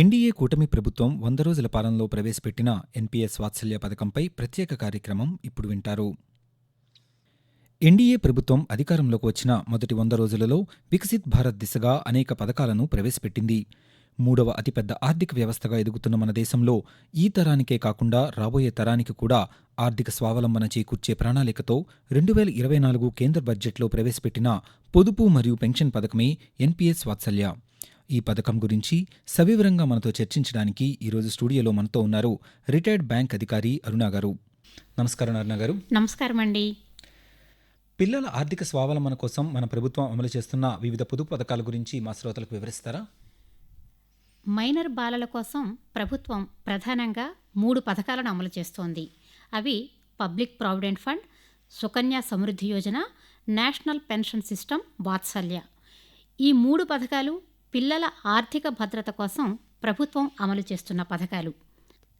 NDA కూటమి ప్రభుత్వం వంద రోజుల పాలనలో ప్రవేశపెట్టిన ఎన్పీఎస్ వాత్సల్య పథకంపై ప్రత్యేక కార్యక్రమం ఇప్పుడు వింటారు. ఎన్డీఏ ప్రభుత్వం అధికారంలోకి వచ్చిన మొదటి వంద రోజులలో వికసిత్ భారత్ దిశగా అనేక పథకాలను ప్రవేశపెట్టింది. మూడవ అతిపెద్ద ఆర్థిక వ్యవస్థగా ఎదుగుతున్న మన దేశంలో ఈ తరానికే కాకుండా రాబోయే తరానికి కూడా ఆర్థిక స్వావలంబన చేకూర్చే ప్రణాళికతో రెండు వేల ఇరవై నాలుగు కేంద్ర బడ్జెట్లో ప్రవేశపెట్టిన పొదుపు మరియు పెన్షన్ పథకమే ఎన్పీఎస్ వాత్సల్య. ఈ పథకం గురించి సవివరంగా మనతో చర్చించడానికి ఈరోజు స్టూడియోలో మనతో ఉన్నారు రిటైర్డ్ బ్యాంక్ అధికారి అరుణ గారు. నమస్కారం అరుణ గారు. నమస్కారం అండి. పిల్లల ఆర్థిక స్వావలంబన కోసం మన ప్రభుత్వం అమలు చేస్తున్న వివిధ పొదుపు పథకాల గురించి మా శ్రోతలకు వివరిస్తారా? మైనర్ బాలల కోసం ప్రభుత్వం ప్రధానంగా మూడు పథకాలను అమలు చేస్తోంది. అవి public provident fund Sukanya Samriddhi Yojana national pension system Vatsalya. ఈ మూడు పథకాలు పిల్లల ఆర్థిక భద్రత కోసం ప్రభుత్వం అమలు చేస్తున్న పథకాలు.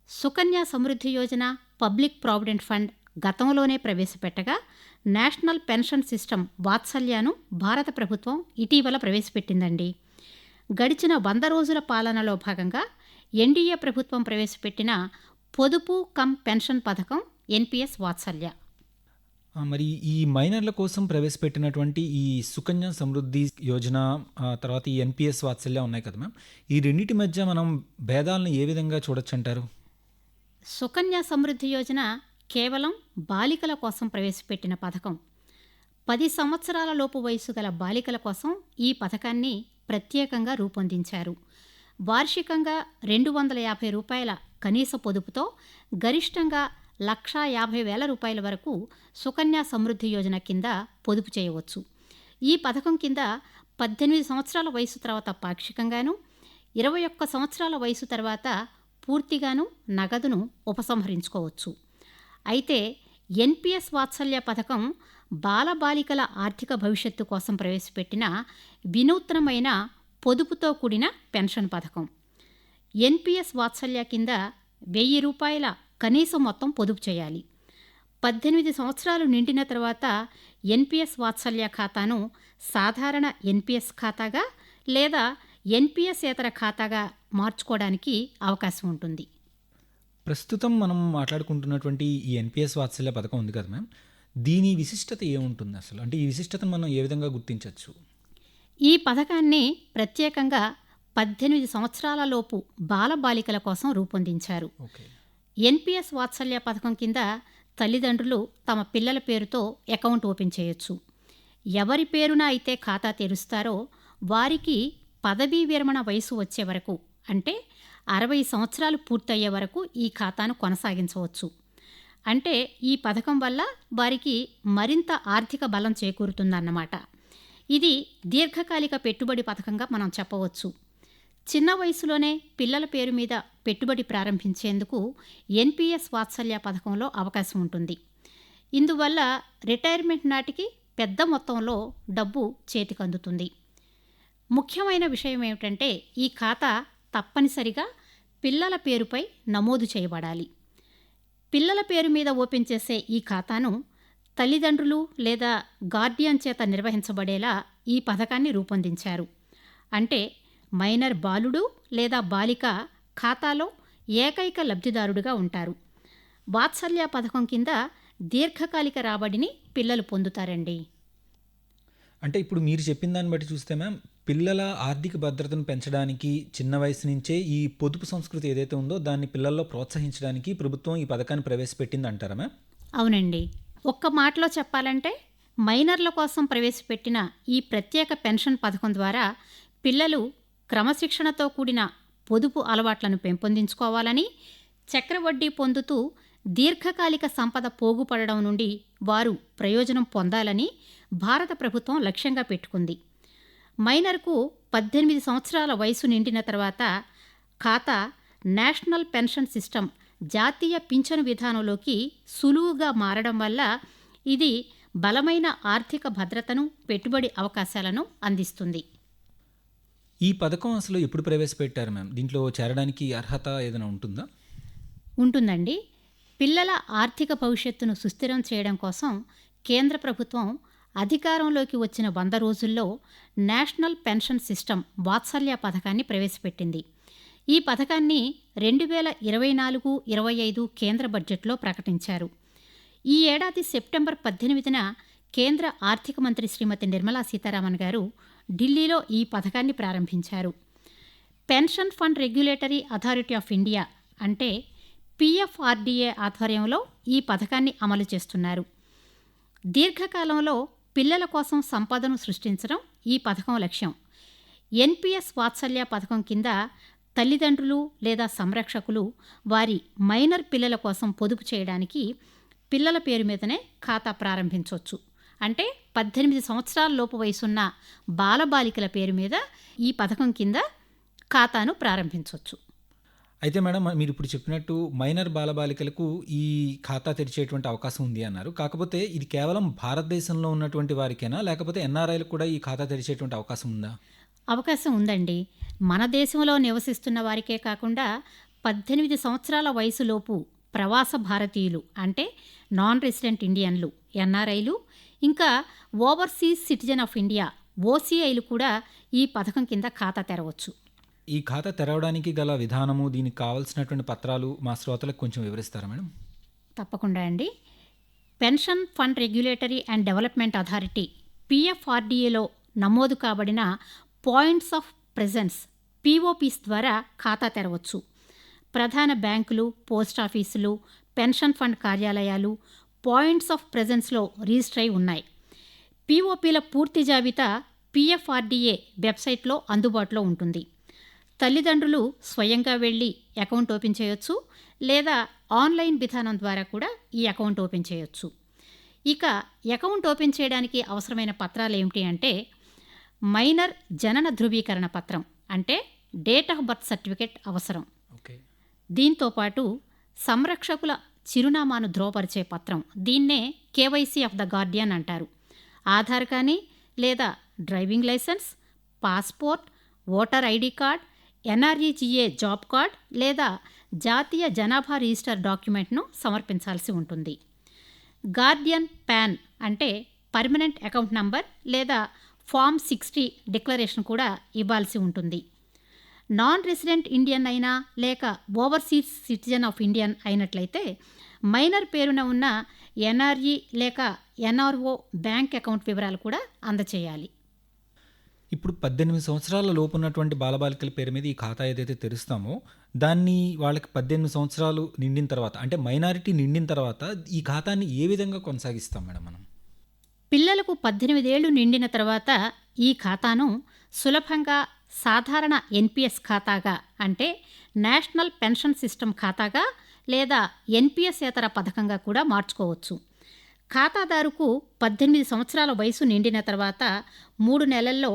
Sukanya Samriddhi Yojana public provident fund గతంలోనే ప్రవేశపెట్టగా నేషనల్ పెన్షన్ సిస్టమ్ వాత్సల్యాను భారత ప్రభుత్వం ఇటీవల ప్రవేశపెట్టిందండి. గడిచిన వంద రోజుల పాలనలో భాగంగా ఎన్డీఏ ప్రభుత్వం ప్రవేశపెట్టిన పొదుపు కమ్ పెన్షన్ పథకం ఎన్పిఎస్ వాత్సల్య. మరి ఈ మైనర్ల కోసం ప్రవేశపెట్టినటువంటి ఈ సుకన్య సమృద్ధి యోజన తర్వాత ఈ ఎన్పిఎస్ వాత్సల్య ఉన్నాయి కదా మ్యామ్. ఈ రెండింటి మధ్య మనం భేదాలను ఏ విధంగా చూడొచ్చు అంటారు సుకన్య సమృద్ధి యోజన కేవలం బాలికల కోసం ప్రవేశపెట్టిన పథకం. పది సంవత్సరాల లోపు వయసు గల బాలికల కోసం ఈ పథకాన్ని ప్రత్యేకంగా రూపొందించారు. వార్షికంగా రెండు వందల యాభై రూపాయల కనీస పొదుపుతో గరిష్టంగా లక్షా యాభై వేల రూపాయల వరకు సుకన్య సమృద్ధి యోజన కింద పొదుపు చేయవచ్చు. ఈ పథకం కింద పద్దెనిమిది సంవత్సరాల వయసు తర్వాత పాక్షికంగాను ఇరవై ఒక్క సంవత్సరాల వయసు తర్వాత పూర్తిగాను నగదును ఉపసంహరించుకోవచ్చు. అయితే ఎన్పిఎస్ వాత్సల్య పథకం బాలబాలికల ఆర్థిక భవిష్యత్తు కోసం ప్రవేశపెట్టిన వినూత్నమైన పొదుపుతో కూడిన పెన్షన్ పథకం. ఎన్పిఎస్ వాత్సల్య కింద వెయ్యి రూపాయల కనీస మొత్తం పొదుపు చేయాలి. పద్దెనిమిది సంవత్సరాలు నిండిన తర్వాత ఎన్పిఎస్ వాత్సల్య ఖాతాను సాధారణ ఎన్పిఎస్ ఖాతాగా లేదా ఎన్పిఎస్ ఏతర ఖాతాగా మార్చుకోవడానికి అవకాశం ఉంటుంది. ప్రస్తుతం మనం మాట్లాడుకుంటున్నటువంటి ఈ ఎన్పిఎస్ వాత్సల్య పథకం ఉంది కదా మ్యామ్. దీని విశిష్టత ఏముంటుంది అసలు? అంటే ఈ విశిష్టతను మనం ఏ విధంగా గుర్తించవచ్చు? ఈ పథకాన్ని ప్రత్యేకంగా పద్దెనిమిది సంవత్సరాల లోపు బాలబాలికల కోసం రూపొందించారు. ఓకే. ఎన్పిఎస్ వాత్సల్య పథకం కింద తల్లిదండ్రులు తమ పిల్లల పేరుతో అకౌంట్ ఓపెన్ చేయొచ్చు. ఎవరి పేరున అయితే ఖాతా తెరుస్తారో వారికి పదవీ విరమణ వయసు వచ్చే వరకు అంటే అరవై సంవత్సరాలు పూర్తయ్యే వరకు ఈ ఖాతాను కొనసాగించవచ్చు. అంటే ఈ పథకం వల్ల వారికి మరింత ఆర్థిక బలం చేకూరుతుందన్నమాట. ఇది దీర్ఘకాలిక పెట్టుబడి పథకంగా మనం చెప్పవచ్చు. చిన్న వయసులోనే పిల్లల పేరు మీద పెట్టుబడి ప్రారంభించేందుకు ఎన్పిఎస్ వాత్సల్య పథకంలో అవకాశం ఉంటుంది. ఇందువల్ల రిటైర్మెంట్ నాటికి పెద్ద మొత్తంలో డబ్బు చేతికి అందుతుంది ముఖ్యమైన విషయం ఏమిటంటే ఈ ఖాతా తప్పనిసరిగా పిల్లల పేరుపై నమోదు చేయబడాలి. పిల్లల పేరు మీద ఓపెన్ చేసే ఈ ఖాతాను తల్లిదండ్రులు లేదా గార్డియన్ చేత నిర్వహించబడేలా ఈ పథకాన్ని రూపొందించారు. అంటే మైనర్ బాలుడు లేదా బాలిక ఖాతాలో ఏకైక లబ్ధిదారుడుగా ఉంటారు. వాత్సల్య పథకం కింద దీర్ఘకాలిక రాబడిని పిల్లలు పొందుతారండి. అంటే ఇప్పుడు మీరు చెప్పిన దాన్ని బట్టి చూస్తే మ్యామ్ పిల్లల ఆర్థిక భద్రతను పెంచడానికి చిన్న వయసు నుంచే ఈ పొదుపు సంస్కృతి ఏదైతే ఉందో దాన్ని పిల్లల్లో ప్రోత్సహించడానికి ప్రభుత్వం ఈ పథకాన్ని ప్రవేశపెట్టింది అంటారా మ్యామ్? అవునండి. ఒక్క మాటలో చెప్పాలంటే మైనర్ల కోసం ప్రవేశపెట్టిన ఈ ప్రత్యేక పెన్షన్ పథకం ద్వారా పిల్లలు క్రమశిక్షణతో కూడిన పొదుపు అలవాట్లను పెంపొందించుకోవాలని చక్రవడ్డీ పొందుతూ దీర్ఘకాలిక సంపద పోగుపడడం నుండి వారు ప్రయోజనం పొందాలని భారత ప్రభుత్వం లక్ష్యంగా పెట్టుకుంది. మైనర్కు పద్దెనిమిది సంవత్సరాల వయసు నిండిన తర్వాత ఖాతా నేషనల్ పెన్షన్ సిస్టమ్ జాతీయ పింఛను విధానంలోకి సులువుగా మారడం వల్ల ఇది బలమైన ఆర్థిక భద్రతను పెట్టుబడి అవకాశాలను అందిస్తుంది. ఈ పథకం అసలు ఎప్పుడు ప్రవేశపెట్టారు మ్యామ్? దీంట్లో చేరడానికి అర్హత ఏదైనా ఉంటుందా? ఉంటుందండి. పిల్లల ఆర్థిక భవిష్యత్తును సుస్థిరం చేయడం కోసం కేంద్ర ప్రభుత్వం అధికారంలోకి వచ్చిన వంద రోజుల్లో నేషనల్ పెన్షన్ సిస్టమ్ వాత్సల్య పథకాన్ని ప్రవేశపెట్టింది. ఈ పథకాన్ని రెండు వేల ఇరవై నాలుగు ఇరవై ఐదు కేంద్ర బడ్జెట్లో ప్రకటించారు. ఈ ఏడాది సెప్టెంబర్ పద్దెనిమిదిన కేంద్ర ఆర్థిక మంత్రి శ్రీమతి నిర్మలా సీతారామన్ గారు ఢిల్లీలో ఈ పథకాన్ని ప్రారంభించారు. Pension fund regulatory authority of India అంటే పిఎఫ్ఆర్డీఏ ఆధ్వర్యంలో ఈ పథకాన్ని అమలు చేస్తున్నారు. దీర్ఘకాలంలో పిల్లల కోసం సంపదను సృష్టించడం ఈ పథకం లక్ష్యం. ఎన్పిఎస్ వాత్సల్య పథకం కింద తల్లిదండ్రులు లేదా సంరక్షకులు వారి మైనర్ పిల్లల కోసం పొదుపు చేయడానికి పిల్లల పేరు మీదనే ఖాతా ప్రారంభించవచ్చు అంటే పద్దెనిమిది సంవత్సరాల లోపు వయసున్న బాలబాలికల పేరు మీద ఈ పథకం కింద ఖాతాను ప్రారంభించవచ్చు అయితే మేడం మీరు ఇప్పుడు చెప్పినట్టు మైనర్ బాలబాలికలకు ఈ ఖాతా తెరిచేటువంటి అవకాశం ఉంది అన్నారు. కాకపోతే ఇది కేవలం భారతదేశంలో ఉన్నటువంటి వారికేనా? లేకపోతే ఎన్ఆర్ఐలకు కూడా ఈ ఖాతా తెరిచేటువంటి అవకాశం ఉందా? అవకాశం ఉందండి. మన దేశంలో నివసిస్తున్న వారికే కాకుండా పద్దెనిమిది సంవత్సరాల వయసులోపు ప్రవాస భారతీయులు అంటే నాన్ రెసిడెంట్ ఇండియన్లు ఎన్ఆర్ఐలు ఇంకా ఓవర్సీస్ సిటిజన్ ఆఫ్ ఇండియా ఓసీఐలు కూడా ఈ పథకం కింద ఖాతా తెరవచ్చు. ఈ ఖాతా తెరవడానికి గల విధానము దీనికి కావాల్సినటువంటి పత్రాలు మా శ్రోతలకు కొంచెం వివరిస్తారా మేడం? తప్పకుండా అండి. Pension fund regulatory and development authority పిఎఫ్ఆర్డీఏలో నమోదు కాబడిన పాయింట్స్ ఆఫ్ ప్రెజెన్స్ పీఓపీస్ ద్వారా ఖాతా తెరవచ్చు. ప్రధాన బ్యాంకులు పోస్ట్ ఆఫీసులు పెన్షన్ ఫండ్ కార్యాలయాలు పాయింట్స్ ఆఫ్ ప్రెజెన్స్లో రిజిస్టర్ అయి ఉన్నాయి. పీఓపీల పూర్తి జాబితా పిఎఫ్ఆర్డీఏ వెబ్సైట్లో అందుబాటులో ఉంటుంది. తల్లిదండ్రులు స్వయంగా వెళ్ళి అకౌంట్ ఓపెన్ చేయొచ్చు లేదా ఆన్లైన్ విధానం ద్వారా కూడా ఈ అకౌంట్ ఓపెన్ చేయొచ్చు. ఇక అకౌంట్ ఓపెన్ చేయడానికి అవసరమైన పత్రాలు ఏమిటి అంటే మైనర్ జనన ధృవీకరణ పత్రం అంటే డేట్ ఆఫ్ బర్త్ సర్టిఫికెట్ అవసరం. ఓకే. దీంతో పాటు సంరక్షకుల చిరునామాను ధృవపరిచే పత్రం. దీన్నే కేవైసీ ఆఫ్ ద గార్డియన్ అంటారు. ఆధార్ కానీ లేదా driving licence passport voter ID card NREGA job card లేదా జాతీయ జనాభా రిజిస్టర్ డాక్యుమెంట్ను సమర్పించాల్సి ఉంటుంది. గార్డియన్ ప్యాన్ అంటే పర్మనెంట్ అకౌంట్ నంబర్ లేదా ఫామ్ సిక్స్టీ డిక్లరేషన్ కూడా ఇవ్వాల్సి ఉంటుంది. నాన్ రెసిడెంట్ ఇండియన్ అయినా లేక ఓవర్సీస్ సిటిజన్ ఆఫ్ ఇండియన్ అయినట్లయితే మైనర్ పేరున ఉన్న ఎన్ఆర్ఈ లేక ఎన్ఆర్ఓ బ్యాంక్ అకౌంట్ వివరాలు కూడా అందచేయాలి. ఇప్పుడు పద్దెనిమిది సంవత్సరాల లోపు ఉన్నటువంటి బాలబాలికల పేరు మీద ఈ ఖాతా ఏదైతే తెరుస్తామో దాన్ని వాళ్ళకి పద్దెనిమిది సంవత్సరాలు నిండిన తర్వాత అంటే మైనారిటీ నిండిన తర్వాత ఈ ఖాతాని ఏ విధంగా కొనసాగిస్తాం మేడం మనం? పిల్లలకు పద్దెనిమిదేళ్ళు నిండిన తర్వాత ఈ ఖాతాను సులభంగా సాధారణ ఎన్పిఎస్ ఖాతాగా అంటే నేషనల్ పెన్షన్ సిస్టమ్ ఖాతాగా లేదా ఎన్పిఎస్ ఇతర పథకంగా కూడా మార్చుకోవచ్చు. ఖాతాదారుకు పద్దెనిమిది సంవత్సరాల వయసు నిండిన తర్వాత మూడు నెలల్లో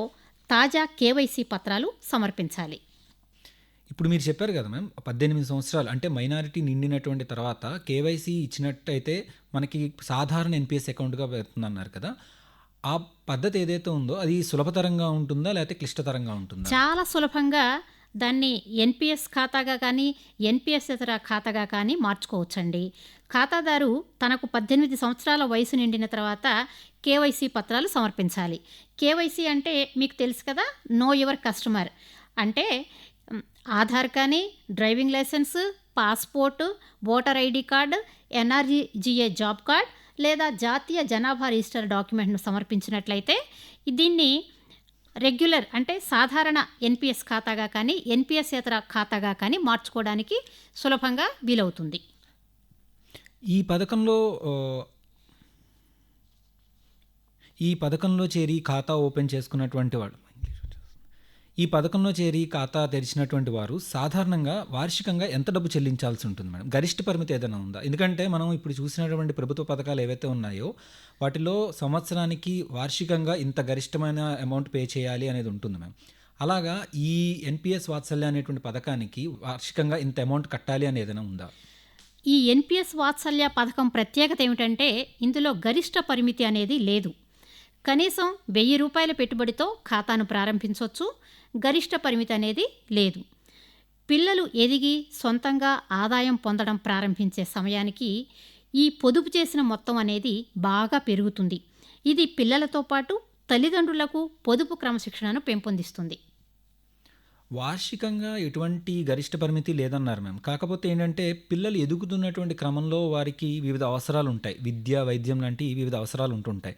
తాజా కేవైసీ పత్రాలు సమర్పించాలి. ఇప్పుడు మీరు చెప్పారు కదా మ్యామ్ పద్దెనిమిది సంవత్సరాలు అంటే మైనారిటీ నిండినటువంటి తర్వాత కేవైసీ ఇచ్చినట్టయితే మనకి సాధారణ ఎన్పిఎస్ అకౌంట్గా పెడుతుంది అన్నారు కదా. ఆ పద్ధతి ఏదైతే ఉందో అది సులభతరంగా ఉంటుందా లేకపోతే క్లిష్టతరంగా ఉంటుందా? చాలా సులభంగా దాన్ని ఎన్పిఎస్ ఖాతాగా కానీ ఎన్పిఎస్ ఇతర ఖాతాగా కానీ మార్చుకోవచ్చండి. ఖాతాదారు తనకు పద్దెనిమిది సంవత్సరాల వయసు నిండిన తర్వాత కేవైసీ పత్రాలు సమర్పించాలి. కేవైసీ అంటే మీకు తెలుసు కదా నో యువర్ కస్టమర్. అంటే ఆధార్ కానీ driving licence passport voter ID card NRGA job card లేదా జాతీయ జనాభా రిజిస్టర్ డాక్యుమెంట్ను సమర్పించినట్లయితే దీన్ని రెగ్యులర్ అంటే సాధారణ ఎన్పిఎస్ ఖాతాగా కానీ ఎన్పిఎస్ ఇతర ఖాతాగా కానీ మార్చుకోవడానికి సులభంగా వీలవుతుంది. ఈ పథకంలో ఈ పథకంలో చేరి ఖాతా ఓపెన్ చేసుకున్నటువంటి వాడు ఈ పథకంలో చేరి ఖాతా తెరిచినటువంటి వారు సాధారణంగా వార్షికంగా ఎంత డబ్బు చెల్లించాల్సి ఉంటుంది మేడం? గరిష్ట పరిమితి ఏదైనా ఉందా? ఎందుకంటే మనం ఇప్పుడు చూసినటువంటి ప్రభుత్వ పథకాలు ఏవైతే ఉన్నాయో వాటిలో సంవత్సరానికి వార్షికంగా ఇంత గరిష్టమైన అమౌంట్ పే చేయాలి అనేది ఉంటుంది మ్యామ్ అలాగా ఈ ఎన్పిఎస్ వాత్సల్య అనేటువంటి పథకానికి వార్షికంగా ఇంత అమౌంట్ కట్టాలి అని ఏదైనా ఉందా? ఈ ఎన్పిఎస్ వాత్సల్య పథకం ప్రత్యేకత ఏమిటంటే ఇందులో గరిష్ట పరిమితి అనేది లేదు. కనీసం వెయ్యి రూపాయల పెట్టుబడితో ఖాతాను ప్రారంభించవచ్చు గరిష్ట పరిమితి అనేది లేదు. పిల్లలు ఎదిగి సొంతంగా ఆదాయం పొందడం ప్రారంభించే సమయానికి ఈ పొదుపు చేసిన మొత్తం అనేది బాగా పెరుగుతుంది. ఇది పిల్లలతో పాటు తల్లిదండ్రులకు పొదుపు క్రమశిక్షణను పెంపొందిస్తుంది. వార్షికంగా ఎటువంటి గరిష్ట పరిమితి లేదన్నారు మ్యామ్. కాకపోతే ఏంటంటే పిల్లలు ఎదుగుతున్నటువంటి క్రమంలో వారికి వివిధ అవసరాలు ఉంటాయి. విద్య వైద్యం లాంటి వివిధ అవసరాలు ఉంటుంటాయి.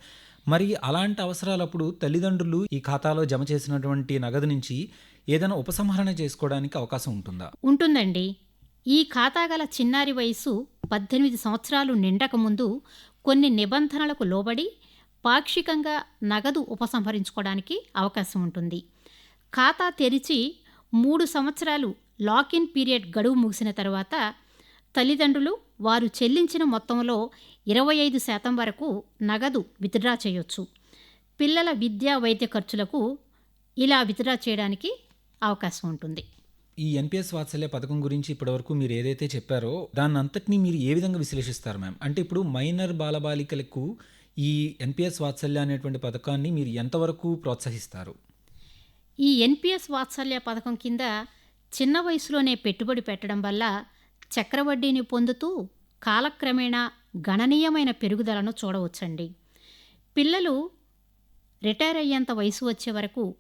మరి అలాంటి అవసరాలప్పుడు తల్లిదండ్రులు ఈ ఖాతాలో జమ చేసినటువంటి నగదు నుంచి ఏదైనా ఉపసంహరణ చేసుకోవడానికి అవకాశం ఉంటుందా? ఉంటుందండి. ఈ ఖాతా గల చిన్నారి వయసు పద్దెనిమిది సంవత్సరాలు నిండకముందు కొన్ని నిబంధనలకు లోబడి పాక్షికంగా నగదు ఉపసంహరించుకోవడానికి అవకాశం ఉంటుంది. ఖాతా తెరిచి మూడు సంవత్సరాలు లాకిన్ పీరియడ్ గడువు ముగిసిన తర్వాత తల్లిదండ్రులు వారు చెల్లించిన మొత్తంలో ఇరవై ఐదు శాతం వరకు నగదు విత్డ్రా చేయొచ్చు. పిల్లల విద్యా వైద్య ఖర్చులకు ఇలా విత్డ్రా చేయడానికి అవకాశం ఉంటుంది. ఈ ఎన్పిఎస్ వాత్సల్య పథకం గురించి ఇప్పటివరకు మీరు ఏదైతే చెప్పారో దాన్ని అంతటినీ మీరు ఏ విధంగా విశ్లేషిస్తారు మ్యామ్? అంటే ఇప్పుడు మైనర్ బాలబాలికలకు ఈ ఎన్పిఎస్ వాత్సల్య అనేటువంటి పథకాన్ని మీరు ఎంతవరకు ప్రోత్సహిస్తారు? ఈ ఎన్పిఎస్ వాత్సల్య పథకం కింద చిన్న వయసులోనే పెట్టుబడి పెట్టడం వల్ల చక్రవడ్డీని పొందుతూ కాలక్రమేణా గణనీయమైన పెరుగుదలను చూడవచ్చండి. పిల్లలు రిటైర్ అయ్యేంత వయసు వచ్చే వరకు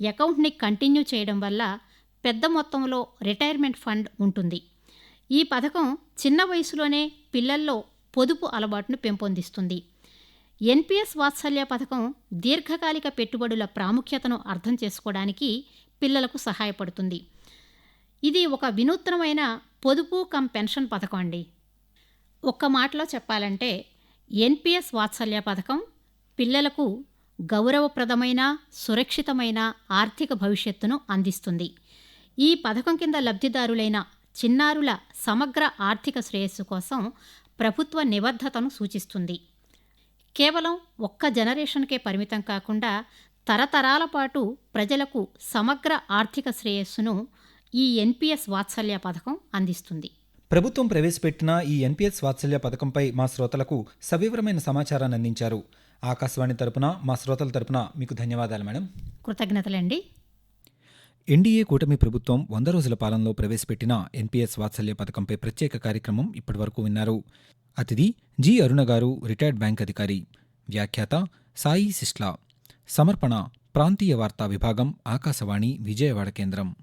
అకౌంట్ని కంటిన్యూ చేయడం వల్ల పెద్ద మొత్తంలో రిటైర్మెంట్ ఫండ్ ఉంటుంది. ఈ పథకం చిన్న వయసులోనే పిల్లల్లో పొదుపు అలవాటును పెంపొందిస్తుంది. ఎన్పిఎస్ వాత్సల్య పథకం దీర్ఘకాలిక పెట్టుబడుల ప్రాముఖ్యతను అర్థం చేసుకోవడానికి పిల్లలకు సహాయపడుతుంది. ఇది ఒక వినూత్నమైన పొదుపు కమ్ పెన్షన్ పథకం అండి. ఒక్క మాటలో చెప్పాలంటే ఎన్పిఎస్ వాత్సల్య పథకం పిల్లలకు గౌరవప్రదమైన సురక్షితమైన ఆర్థిక భవిష్యత్తును అందిస్తుంది. ఈ పథకం కింద లబ్ధిదారులైన చిన్నారుల సమగ్ర ఆర్థిక శ్రేయస్సు కోసం ప్రభుత్వ నిబద్ధతను సూచిస్తుంది. కేవలం ఒక్క జనరేషన్కే పరిమితం కాకుండా తరతరాల పాటు ప్రజలకు సమగ్ర ఆర్థిక శ్రేయస్సును ఈ ఎన్పిఎస్ వాత్సల్య పథకం అందిస్తుంది. ప్రభుత్వం ప్రవేశపెట్టిన ఈ ఎన్పిఎస్ వాత్సల్య పథకంపై మా శ్రోతలకు సవివరమైన సమాచారాన్ని అందించారు. ఆకాశవాణి తరపున మా శ్రోతల తరపున మీకు ధన్యవాదాలు మేడం. కృతజ్ఞతలండి. ఎన్డీఏ కూటమి ప్రభుత్వం వంద రోజుల పాలనలో ప్రవేశపెట్టిన ఎన్పీఎస్ వాత్సల్య పథకంపై ప్రత్యేక కార్యక్రమం ఇప్పటివరకు విన్నారు. అతిథి జి అరుణ గారు రిటైర్డ్ బ్యాంక్ అధికారి. వ్యాఖ్యాత సాయి సిస్లా. సమర్పణ ప్రాంతీయ వార్తా విభాగం ఆకాశవాణి విజయవాడ కేంద్రం.